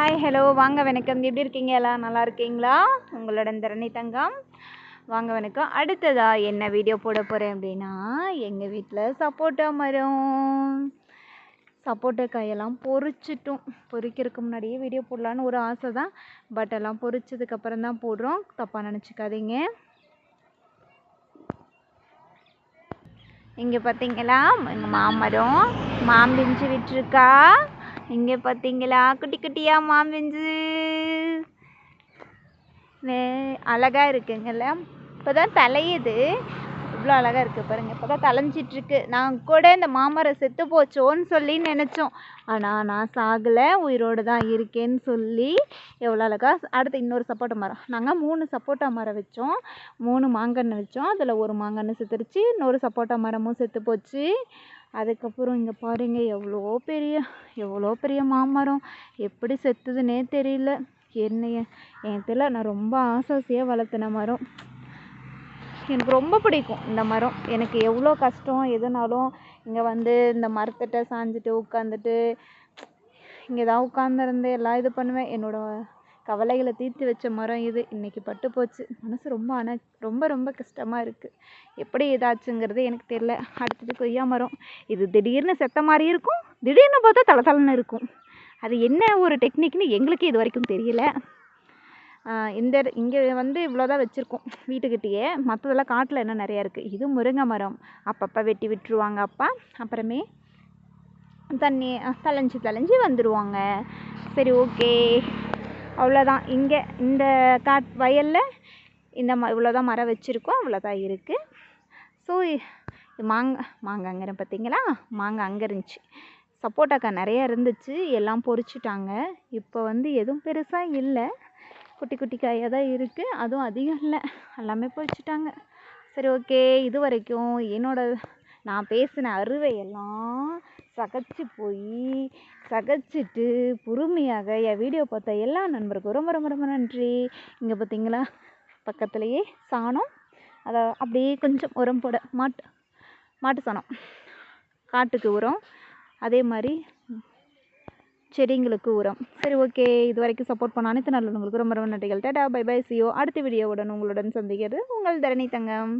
Hi hello வாங்க வணக்கம். எப்படி இருக்கீங்க? எல்லாம் நல்லா இருக்கீங்களா? உங்களோட தரணி தங்கம். வாங்க வணக்கம். அடுத்ததா என்ன வீடியோ போட போகிறேன் அப்படின்னா எங்கள் வீட்டில் சப்போட்டா மரம். சப்போட்டா காயெல்லாம் பொறிச்சிட்டோம். பொறிக்கிறதுக்கு முன்னாடியே வீடியோ போடலான்னு ஒரு ஆசை தான் பட் எல்லாம் பொறிச்சதுக்கப்புறம் தான் போடுறோம். தப்பாக நினச்சிக்காதீங்க. இங்கே பார்த்தீங்களா எங்கள் மாமரம். மாம்பிஞ்சு விட்டுருக்கா. இங்கே பார்த்தீங்களா குட்டி குட்டியாக மாம்பிஞ்சு அழகாக அழகா இப்போ தான் தலையுது இவ்வளோ அழகாக இருக்குது பாருங்கள் இப்போ தான் தலைஞ்சிட்ருக்கு நான் கூட இந்த மாமரம் செத்து போச்சோன்னு சொல்லி நினச்சோம். ஆனால் நான் சாகலை. உயிரோடு தான் இருக்கேன்னு சொல்லி எவ்வளோ அழகாக அடுத்து இன்னொரு சப்போட்டா மரம். நாங்கள் மூணு சப்போட்டா மரம் வச்சோம். மூணு மாங்கன்று வச்சோம். அதில் ஒரு மாங்கன்று செத்துருச்சு. இன்னொரு சப்போட்டா மரமும் செத்து போச்சு. அதுக்கப்புறம் இங்கே பாருங்கள் எவ்வளோ பெரிய எவ்வளோ பெரிய மாமரம். எப்படி செத்துதுன்னே தெரியல. என்னைய என் தெரியல நான் ரொம்ப ஆசை ஆசையாக வளர்த்துன மரம். எனக்கு ரொம்ப பிடிக்கும் இந்த மரம். எனக்கு எவ்வளோ கஷ்டம் எதுனாலும் இங்கே வந்து இந்த மரத்திட்ட சாஞ்சிட்டு உட்காந்துட்டு இங்கே தான் உட்காந்துருந்து எல்லாம் இது பண்ணுவேன். என்னோடய கவலைகளை தீர்த்து வச்ச மரம் இது. இன்றைக்கி பட்டு போச்சு. மனசு ரொம்ப அன ரொம்ப ரொம்ப கஷ்டமாக இருக்குது எப்படி இதாச்சுங்கிறது எனக்கு தெரியல. அடுத்தது கொய்யா மரம். இது திடீர்னு செத்த மாதிரி இருக்கும். திடீர்னு பார்த்தா தலை தலைன்னு இருக்கும். அது என்ன ஒரு டெக்னிக்னு எங்களுக்கு இது வரைக்கும் தெரியல. இந்த இங்கே வந்து இவ்வளோதான் வச்சுருக்கோம் வீட்டுக்கிட்டேயே. மற்றதெல்லாம் காட்டில் இன்னும் நிறையா இருக்குது இது முருங்கை மரம். அப்பப்போ வெட்டி விட்டுருவாங்க அப்பா. அப்புறமே தண்ணி தழைஞ்சி தழைஞ்சி வந்துடுவாங்க சரி ஓகே. அவ்வளோதான். இங்கே இந்த காட் வயலில் இந்த ம இவ்வளோதான் மரம் வச்சுருக்கோம். இவ்வளோதான் இருக்குது ஸோ மாங்காய் மாங்காய்ங்கிற பார்த்தீங்களா? மாங்காய் அங்கே இருந்துச்சு. சப்போட்டாக்காய் நிறையா இருந்துச்சு. எல்லாம் பொறிச்சிட்டாங்க இப்போ வந்து எதுவும் பெருசாக இல்லை. குட்டி குட்டி காயாக தான் இருக்குது அதுவும் அதிகம் இல்லை. எல்லாமே பொறிச்சிட்டாங்க சரி ஓகே இது வரைக்கும் என்னோட நான் பேசின அறுவையெல்லாம் சகச்சு போய் சகச்சிட்டு பொறுமையாக என் வீடியோ பார்த்த எல்லா நண்பருக்கும் ரொம்ப ரொம்ப ரொம்ப நன்றி. இங்கே பார்த்தீங்களா பக்கத்துலேயே சாணம். அதை அப்படியே கொஞ்சம் உரம் போட மாட்டு மாட்டு சாணம். காட்டுக்கு உரம். அதே மாதிரி செடிங்களுக்கு உரம். சரி ஓகே இது வரைக்கும் சப்போர்ட் பண்ண அனைத்து நல்லவங்களுக்கு ரொம்ப ரொம்ப நன்றிகள். டேட்டா பை பை சியோ அடுத்த வீடியோவுடன் உங்களுடன் சந்திக்கிறது உங்கள் தரணி தங்கம்.